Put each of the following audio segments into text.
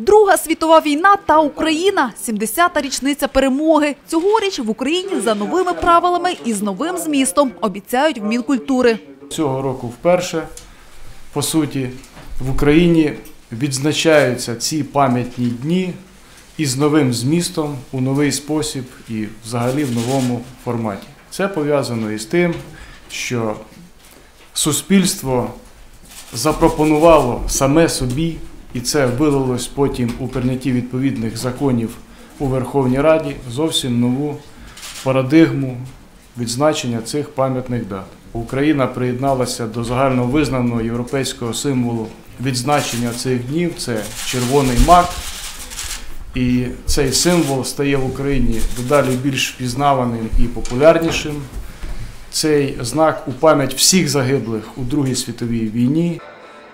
Друга світова війна та Україна – 70-та річниця перемоги. Цьогоріч в Україні за новими правилами і з новим змістом, обіцяють в Мінкультури. Цього року вперше, по суті, в Україні відзначаються ці пам'ятні дні із новим змістом, у новий спосіб і взагалі в новому форматі. Це пов'язано із тим, що суспільство запропонувало саме собі, і це вилилось потім у прийнятті відповідних законів у Верховній Раді зовсім нову парадигму відзначення цих пам'ятних дат. Україна приєдналася до загальновизнаного європейського символу відзначення цих днів це червоний мак. І цей символ стає в Україні дедалі більш впізнаваним і популярнішим. Цей знак у пам'ять всіх загиблих у Другій світовій війні.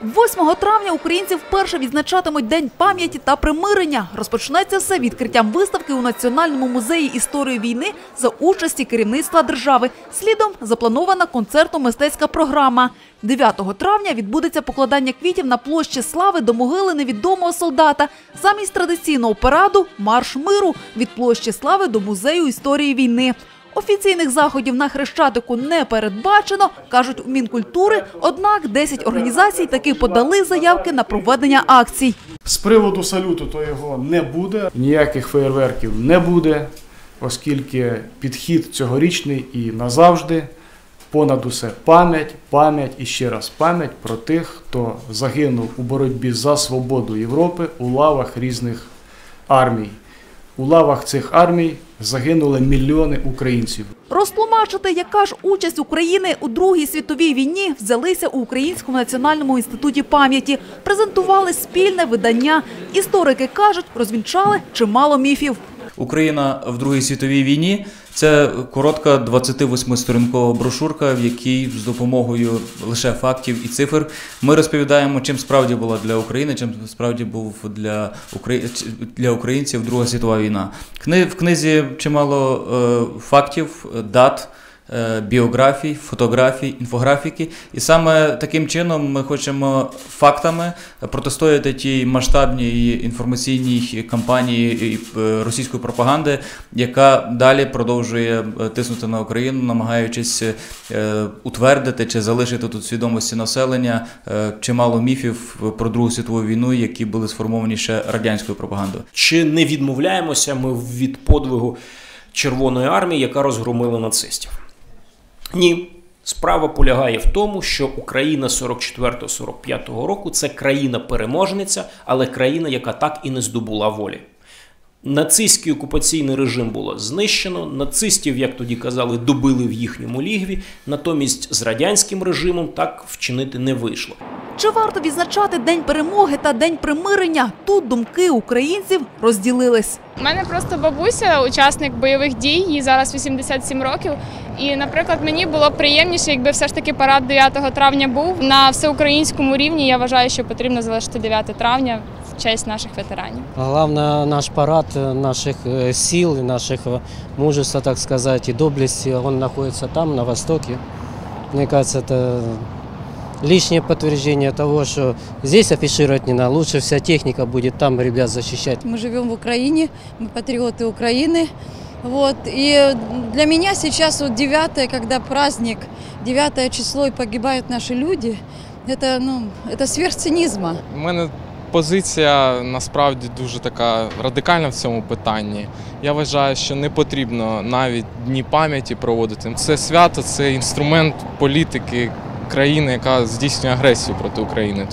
8 травня українці вперше відзначатимуть День пам'яті та примирення. Розпочнеться все відкриттям виставки у Національному музеї історії війни за участі керівництва держави. Слідом запланована концертно-мистецька програма. 9 травня відбудеться покладання квітів на площі Слави до могили невідомого солдата. Замість традиційного параду – марш миру від площі Слави до музею історії війни. Офіційних заходів на Хрещатику не передбачено, кажуть у Мінкультури, однак 10 організацій таки подали заявки на проведення акцій. З приводу салюту то його не буде, ніяких феєрверків не буде, оскільки підхід цьогорічний і назавжди понад усе пам'ять, пам'ять і ще раз пам'ять про тих, хто загинув у боротьбі за свободу Європи у лавах різних армій. У лавах цих армій загинули мільйони українців. Розтлумачити, яка ж участь України у Другій світовій війні взялися у Українському національному інституті пам'яті. Презентували спільне видання. Історики кажуть, розвінчали чимало міфів. Україна в Другій світовій війні це коротка 28-сторінкова брошурка, в якій з допомогою лише фактів і цифр ми розповідаємо, чим справді була для України, чим справді був для для українців Друга світова війна. Кни- В книзі чимало е, фактів, дат. Е, Біографій, фотографій, інфографіки, і саме таким чином ми хочемо фактами протистояти тій масштабній інформаційній кампанії е, російської пропаганди, яка далі продовжує е, тиснути на Україну, намагаючись утвердити чи залишити тут свідомості населення чимало міфів про Другу світову війну, які були сформовані ще радянською пропагандою. Чи не відмовляємося ми від подвигу Червоної армії, яка розгромила нацистів? Ні. Справа полягає в тому, що Україна 44-45 року це країна-переможниця, але країна, яка так і не здобула волі. Нацистський окупаційний режим було знищено, нацистів, як тоді казали, добили в їхньому лігві. Натомість з радянським режимом так вчинити не вийшло. Чи варто відзначати День перемоги та День примирення? Тут думки українців розділились. У мене просто бабуся, учасник бойових дій, їй зараз 87 років. І, наприклад, мені було б приємніше, якби все ж таки парад 9 травня був на всеукраїнському рівні. Я вважаю, що потрібно залишити 9 травня в честь наших ветеранів. Главное, наш парад э, наших э, сил, и наших э, мужества, так сказать, и доблести, он находится там, на Востоке. Мне кажется, это лишнее подтверждение того, что здесь афишировать не надо. Лучше вся техника будет там ребят защищать. Мы живем в Украине, мы патриоты Украины. Вот. И для меня сейчас вот 9 когда праздник, 9 число и погибают наши люди, это, ну, это сверх цинизма. У мене позиція насправді дуже така радикальна в цьому питанні. Я вважаю, що не потрібно навіть дні пам'яті проводити. Це свято, це інструмент політики країни, яка здійснює агресію проти України.